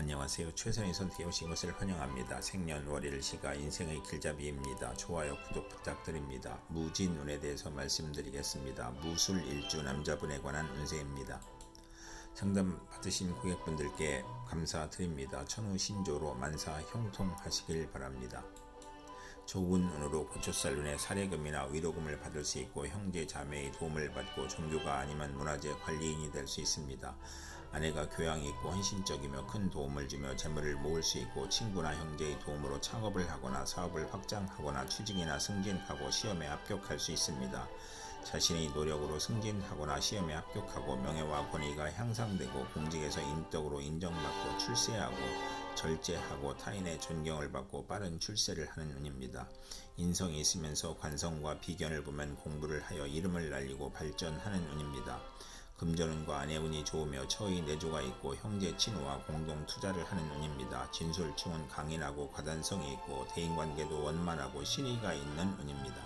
안녕하세요. 최선의 선택에 오신 것을 환영합니다. 생년월일 시가 인생의 길잡이입니다. 좋아요, 구독 부탁드립니다. 무진운에 대해서 말씀드리겠습니다. 무술 일주 남자분에 관한 운세입니다. 상담 받으신 고객분들께 감사드립니다. 천우 신조로 만사 형통하시길 바랍니다. 좋은 운으로 고초살룬의 사례금이나 위로금을 받을 수 있고 형제 자매의 도움을 받고 종교가 아니면 문화재 관리인이 될 수 있습니다. 아내가 교양이 있고 헌신적이며 큰 도움을 주며 재물을 모을 수 있고 친구나 형제의 도움으로 창업을 하거나 사업을 확장하거나 취직이나 승진하고 시험에 합격할 수 있습니다. 자신의 노력으로 승진하거나 시험에 합격하고 명예와 권위가 향상되고 공직에서 인덕으로 인정받고 출세하고 절제하고 타인의 존경을 받고 빠른 출세를 하는 운입니다. 인성이 있으면서 관성과 비견을 보면 공부를 하여 이름을 날리고 발전하는 운입니다. 금전운과 아내 운이 좋으며 처의 내조가 있고 형제 친우와 공동 투자를 하는 운입니다. 진술충은 강인하고 과단성이 있고 대인관계도 원만하고 신의가 있는 운입니다.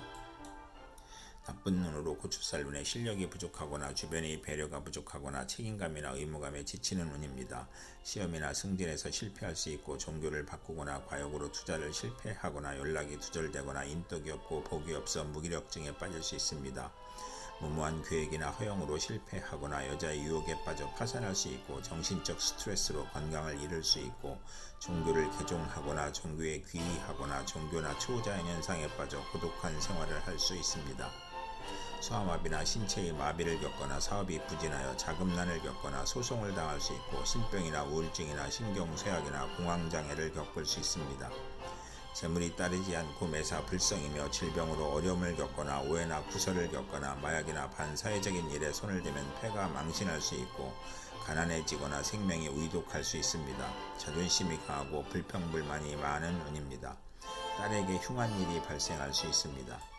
나쁜 눈으로 고추살 눈에 실력이 부족하거나 주변의 배려가 부족하거나 책임감이나 의무감에 지치는 운입니다. 시험이나 승진에서 실패할 수 있고 종교를 바꾸거나 과욕으로 투자를 실패하거나 연락이 두절되거나 인덕이 없고 복이 없어 무기력증에 빠질 수 있습니다. 무모한 계획이나 허용으로 실패하거나 여자의 유혹에 빠져 파산할 수 있고 정신적 스트레스로 건강을 잃을 수 있고 종교를 개종하거나 종교에 귀의하거나 종교나 초자연 현상에 빠져 고독한 생활을 할 수 있습니다. 소아마비나 신체의 마비를 겪거나 사업이 부진하여 자금난을 겪거나 소송을 당할 수 있고 신병이나 우울증이나 신경쇠약이나 공황장애를 겪을 수 있습니다. 재물이 따르지 않고 매사 불성이며 질병으로 어려움을 겪거나 오해나 구설을 겪거나 마약이나 반사회적인 일에 손을 대면 폐가 망신할 수 있고 가난해지거나 생명이 위독할 수 있습니다. 자존심이 강하고 불평불만이 많은 운입니다. 딸에게 흉한 일이 발생할 수 있습니다.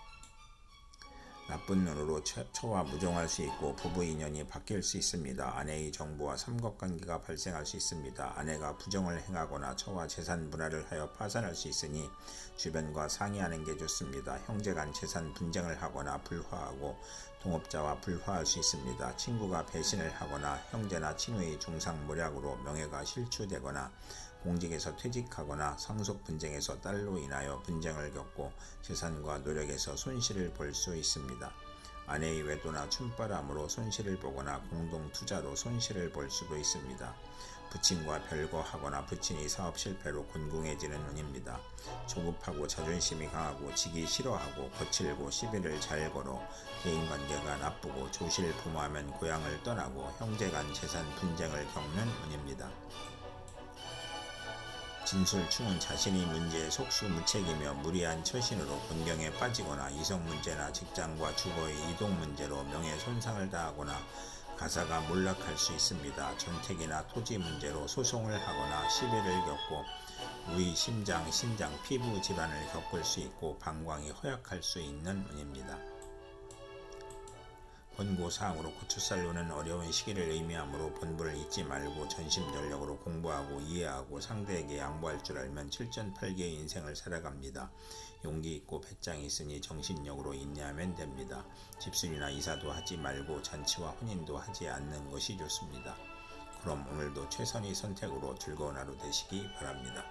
나쁜 눈으로 처와 무종할 수 있고 부부 인연이 바뀔 수 있습니다. 아내의 정보와 삼각관계가 발생할 수 있습니다. 아내가 부정을 행하거나 처와 재산 분할을 하여 파산할 수 있으니 주변과 상의하는 게 좋습니다. 형제 간 재산 분쟁을 하거나 불화하고 동업자와 불화할 수 있습니다. 친구가 배신을 하거나 형제나 친구의 중상모략으로 명예가 실추되거나 공직에서 퇴직하거나 상속 분쟁에서 딸로 인하여 분쟁을 겪고 재산과 노력에서 손실을 볼 수 있습니다. 아내의 외도나 춤바람으로 손실을 보거나 공동 투자로 손실을 볼 수도 있습니다. 부친과 별거하거나 부친이 사업 실패로 곤궁해지는 운입니다. 조급하고 자존심이 강하고 지기 싫어하고 거칠고 시비를 잘 걸어 대인관계가 나쁘고 조실부모하면 고향을 떠나고 형제간 재산 분쟁을 겪는 운입니다. 진술 충은 자신이 문제에 속수무책이며 무리한 처신으로 곤경에 빠지거나 이성 문제나 직장과 주거의 이동 문제로 명예 손상을 당하거나 가사가 몰락할 수 있습니다. 전택이나 토지 문제로 소송을 하거나 시비를 겪고 위, 심장, 신장, 피부 질환을 겪을 수 있고 방광이 허약할 수 있는 운입니다. 권고사항으로 고추살로는 어려운 시기를 의미하므로 본부를 잊지 말고 전심전력으로 공부하고 이해하고 상대에게 양보할 줄 알면 7전8개의 인생을 살아갑니다. 용기 있고 배짱이 있으니 정신력으로 인내하면 됩니다. 집순이나 이사도 하지 말고 잔치와 혼인도 하지 않는 것이 좋습니다. 그럼 오늘도 최선의 선택으로 즐거운 하루 되시기 바랍니다.